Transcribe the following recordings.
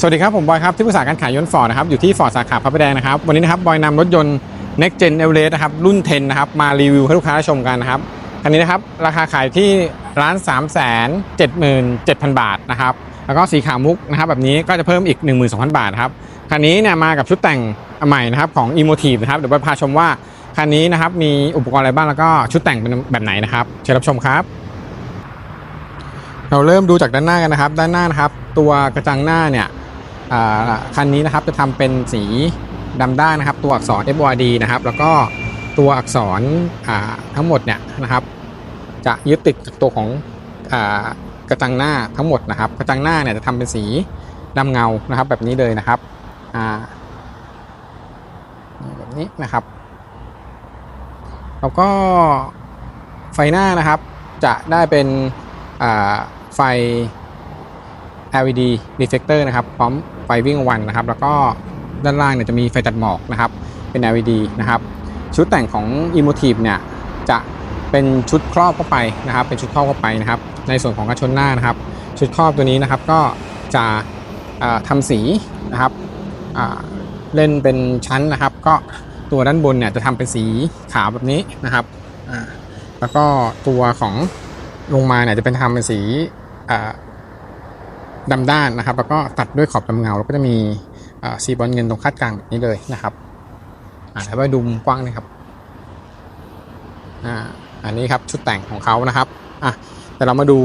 สวัสดีครับ ผมบอยครับ ที่ปรึกษาการขายยนต์ฟอร์ดนะครับ อยู่ที่ฟอร์ดสาขาพระประแดงนะครับ วันนี้นะครับ บอยนำรถยนต์ Next Gen e v e r e s t นะครับ รุ่น 10 นะครับ มารีวิวให้ลูกค้าชมกันนะครับคันนี้นะครับ ราคาขายที่ร้าน 3 7 7 0 0 0 บาทนะครับ แล้วก็สีขาวมุกนะครับ แบบนี้ก็จะเพิ่มอีก 12,000 บาทครับคันนี้เนี่ยมากับชุดแต่งใหม่นะครับของ e m o t i v e นะครับเดี๋ยวบอยพาชมว่าคันนี้นะครับมีอุปกรณ์อะไรบ้างแล้วก็ชุดแต่งเป็นแบบไหนนะครับเชิญรับชมครับเราเริ่มดูจากด้านหน้ากันนะครับ ด้านหน้านะครับ ตัวกระจังหน้าเนี่ย คันนี้นะครับจะทำเป็นสีดำด้านนะครับ ตัวอักษร FYD นะครับ แล้วก็ตัวอักษรทั้งหมดเนี่ยนะครับ จะยึดติดกับตัวของอกระจังหน้าทั้งหมดนะครับ กระจังหน้าเนี่ยจะทำเป็นสีดำเงานะครับ แบบนี้เลยนะครับแบบนี้นะครับ แล้วก็ไฟหน้านะครับจะได้เป็นไฟ LED reflector นะครับ พร้อม ไฟวิ่งวันนะครับ แล้วก็ด้านล่างเนี่ยจะมีไฟตัดหมอกนะครับ เป็น LED นะครับ ชุดแต่งของ Emotive เนี่ยจะเป็นชุดครอบเข้าไปนะครับ เป็นชุดครอบเข้าไปนะครับ ในส่วนของกระชนหน้านะครับ ชุดครอบตัวนี้นะครับก็จะอ่าทำสีนะครับเล่นเป็นชั้นนะครับ ก็ตัวด้านบนเนี่ยจะทำเป็นสีขาวแบบนี้นะครับแล้วก็ตัวของลงมาเนี่ยจะเป็นทำเป็นสี อ่าดำด้านนะครับ แล้วก็ตัดด้วยขอบดำเงา แล้วก็จะมีอ่าสีบอลเงินตรงคาดกลางแบบนี้เลยนะครับอ่าแล้วไปดูมุมกว้างนี่ครับอ่าอันนี้ครับชุดแต่งของเขานะครับอะแต่เรามาดู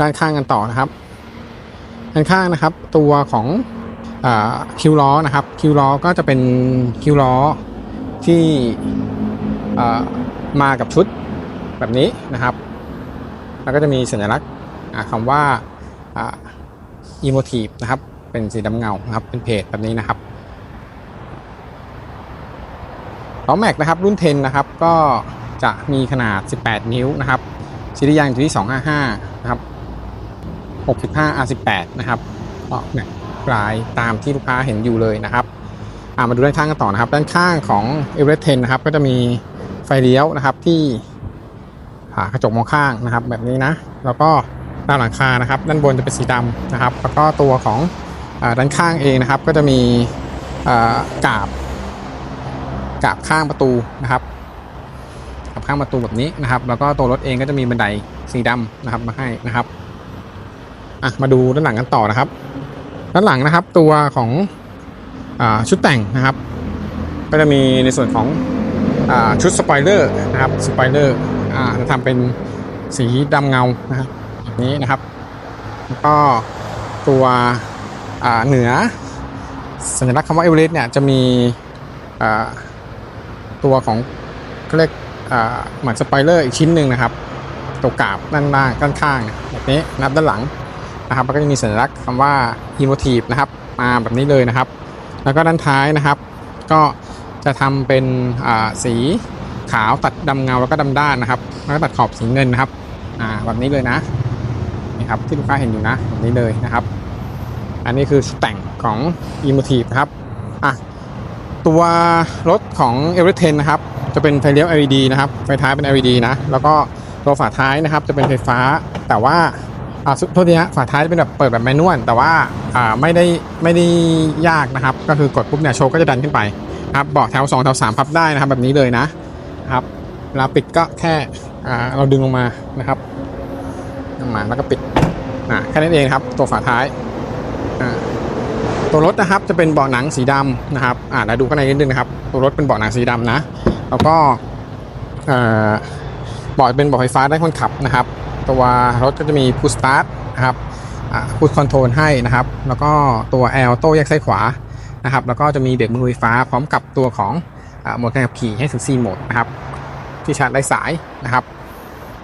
ด้านข้างกันต่อนะครับด้านข้างนะครับ ตัวของอคิวล้อนะครับคิวล้อก็จะเป็นคิวล้อที่มากับชุดแบบนี้นะครับ แล้วก็จะมีสัญลักษณ์คำว่า อีโมทีฟนะครับ เป็นสีดำเงานะครับ เป็นเพจแบบนี้นะครับล้อแม็กนะครับรุ่น 10 นะครับ ก็จะมีขนาด 18 นิ้วนะครับซีรีส์ยางอยู่ที่ 255 นะครับ 65 R18 นะครับก็แม็กปลายตามที่ลูกค้าเห็นอยู่เลยนะครับามาดูด้านข้างกันต่อนะครับ ด้านข้างของ e v e r e s t 10 นะครับ ก็จะมีไฟเลี้ยวนะครับที่อ่ากระจกมองข้างนะครับ แบบนี้นะ แล้วก็ ด้านหลังคานะครับด้านบนจะเป็นสีดำนะครับ แล้วก็ตัวของอด้านข้างเองนะครับ ก็จะมีกาบกาบข้างประตูนะครับกาบข้างประตูแบบนี้นะครับ แล้วก็ตัวรถเองก็จะมีบันไดสีดำนะครับมาให้นะครับอะมาดูด้านหลังกันต่อนะครับ ด้านหลังนะครับตัวของอชุดแต่งนะครับ ก็จะมีในส่วนของอชุดสปอยเลอร์นะครับสปอยเลอร์จะทำเป็นสีดำเงานะครับ นี้นะครับแล้วก็ตัวเหนือสัญลักษณ์คำว่าเอเวอเรสต์เนี่ยจะมีตัวของเรียกอ่าเหมือนสปเลอร์อีกชิ้นหนึ่งนะครับ ตัวกาบด้านล่างด้านข้างแบบนี้นะครับด้านหลังนะครับแล้วก็จะมีสัญลักษณ์คำว่า e m o t i v e นะครับมาแบบนี้เลยนะครับ แล้วก็ด้านท้ายนะครับ ก็จะทำเป็นสีขาวตัดดำเงาแล้วก็ดำด้านนะครับ แล้วก็ตัดขอบสีเงินนะครับแบบนี้เลยนะ นี่ครับที่ลูกค้าเห็นอยู่นะแบบนี้เลยนะครับ อันนี้คือแต่งของ e m o t i v e นะครับอะตัวรถของ e v e r e s t 10นะครับจะเป็นไฟเลี้ยว LED นะครับไฟท้ายเป็น LED นะแล้วก็ตัวฝาท้ายนะครับจะเป็นไฟฟ้าแต่ว่าอ่าสุดโทษทีฮะฝาท้ายจะเป็นแบบเปิดแบบแมนนวลแต่ว่าอ่าไม่ได้ไม่ได้ยากนะครับ ก็คือกดปุ๊บเนี่ยโชว์ก็จะดันขึ้นไปครับเบาะแถว2แถว3พับได้นะครับแบบนี้เลยนะครับเวลาปิดก็แค่เราดึงลงมานะครับ ลงมาแล้วก็ปิดอ่าแค่นั้นเองครับ ตัวฝาท้ายอ่าตัวรถนะครับจะเป็นเบาะหนังสีดำนะครับอ่าแล้วดูข้างในนิดนึงนะครับ ตัวรถเป็นเบาะหนังสีดำนะ แล้วก็เอ่อเบาะเป็นเบาะไฟฟ้าได้คนขับนะครับ ตัวรถก็จะมีพุชสตาร์ทนะครับอ่าพุชคอนโทรลให้นะครับ แล้วก็ตัวแอลโต้แยกซ้ายขวานะครับ แล้วก็จะมีเบรกมือไฟฟ้าพร้อมกับตัวของอโหมดการขับขี่ให้ถึง4โหมดนะครับ ที่ชาร์จไร้สายนะครับ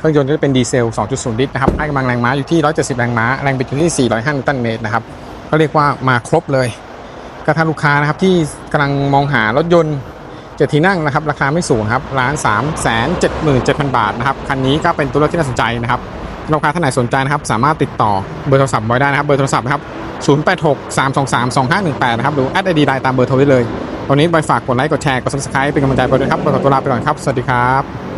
รื่องยนต์ก็จะเป็นดีเซล 2.0 ลิตรนะครับให้กำลังแรงม้าอยู่ที่ 170 แรงม้า แรงบิดอยู่ที่ 405 นิวตันเมตรนะครับ ก็เรียกว่ามาครบเลยก็ถ้าลูกค้านะครับที่กำลังมองหารถยนต์เจ็ดที่นั่งนะครับราคาไม่สูงครับร้าน3 7 7 0 0 0 บาทนะครับคันนี้ก็เป็นตัวเลือกที่น่าสนใจนะครับลูกค้าท่านไหนสนใจนะครับสามารถติดต่อเบอร์โทรศัพท์ไว้ได้นะครับเบอร์โทรศัพท์นะครับ086 323 2518 นะครับหรือแอดไอดีไลน์ตามเบอร์โทรได้เลย ตอนนี้บอยฝากกดไลค์กดแชร์กด subscribe เป็นกำลังใจไปด้วยครับขอตัวลาไปก่อนครับ สวัสดีครับ